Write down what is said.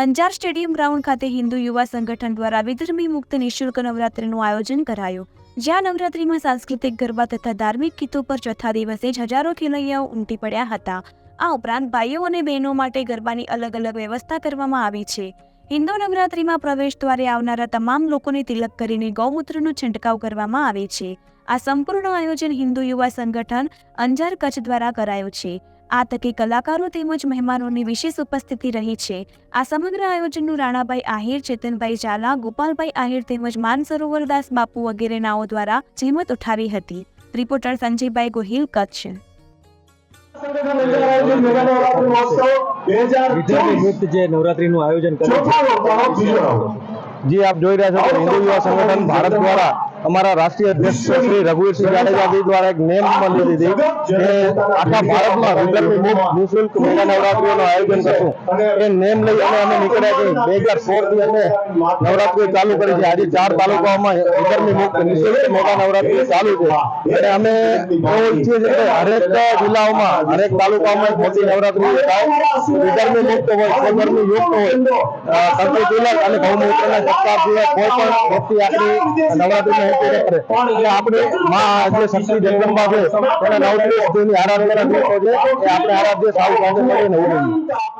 Anjar stadium ground ખાતે હિન્દુ યુવા સંગઠન દ્વારા વિધર્મી મુક્ત નિઃશુલ્ક નવરાત્રીનું આયોજન કરાયું. જ્યાં નવરાત્રીમાં સાંસ્કૃતિક ગરબા તથા ધાર્મિક ગીતો પર ચોથા દિવસે જ હજારો ખેલૈયાઓ ઉમટી પડ્યા હતા. આ ઉપરાંત ભાઈઓ અને બહેનો માટે ગરબાની અલગ અલગ વ્યવસ્થા કરવામાં આવી છે. હિન્દુ નવરાત્રીમાં પ્રવેશ દ્વારે આવનારા તમામ લોકોને તિલક કરીને ગૌમૂત્રનો છંટકાવ કરવામાં આવે છે. આ સંપૂર્ણ આયોજન હિન્દુ યુવા સંગઠન અંજાર કચ્છ દ્વારા કરાયું છે. આ તકે કલાકારો તેમજ મહેમાનોની વિશેષ ઉપસ્થિતિ રહી છે. આ સમગ્ર આયોજનનું રાણાભાઈ આહિર ચેતનભાઈ ઝાલા ગોપાલભાઈ આહિર તેમજ માનસરોવરદાસ બાપુ વગેરે નાઓ દ્વારા જેમત ઉઠાવી હતી. રિપોર્ટર સંજયભાઈ ગોહિલ કચ્છ. જે નવરાત્રીનું આયોજન કર્યું જી આપ જોઈ રહ્યા છો કે હિન્દુ યુવા સંગઠન ભારત દ્વારા અમારા રાષ્ટ્રીય અધ્યક્ષ શ્રી રઘુવીરસિંહ જાડેજાજી દ્વારા એક નેમ અમલ દીધી કે આખા ભારતમાં વિદ્યાર્થી નિઃશુલ્ક મેગા નવરાત્રીઓનું આયોજન કરશું એ નેમ લઈ અને અમે નીકળ્યા છીએ બે હજાર સોળથી અમે નવરાત્રી ચાલુ કરી છે. આજે ચાર તાલુકાઓમાં વિદ્યાર્થી મુક્ત નિઃશુલ્ક મેગા નવરાત્રી ચાલુ છે. અને અમે એવું ઈચ્છીએ છીએ કે હરેક જિલ્લાઓમાં હરેક તાલુકાઓમાં એક મોટી નવરાત્રી થાય વિધર્મી મુક્ત હોય સ્વધર્મી યુક્ત હોય. સંતોષ તિલક અને ગૌમૂત્રના સત્કાર સિવાય કોઈ પણ વ્યક્તિ આપણી નવરાત્રીને હેતુ ન કરે એટલે આપણે માં આજે શક્તિ જગદંબા છે એના નવત્રીસ દેવની આરાધના છે આપણે આરાધ્ય સાવ કાંડે કરીને